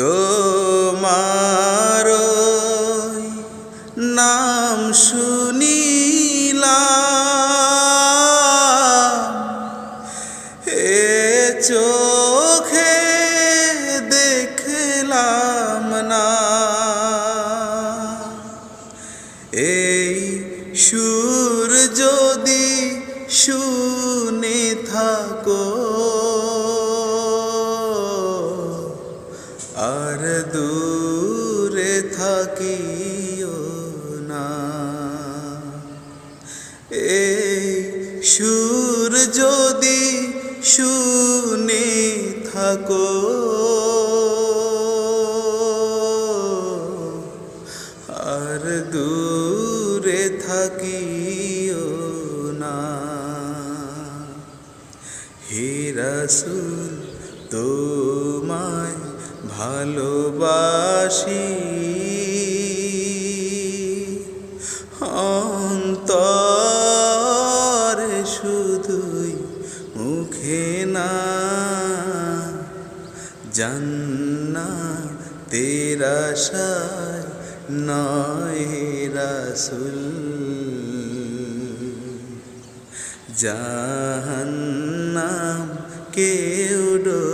তোমার নাম শুনিলাম। এ চোখে দেখলাম না। এই সুর যদি শুনে থাকো আর দূরে থাকিও না। এই সুর যদি শুনে থাকো, আর দূরে থাকিও না। হে রাসূল তোমায় ভালোবাসি। অন্তরে শুধুই মুখে না জান্না তেরা সায় নয় রাসুল। জাহান্নাম কেউ না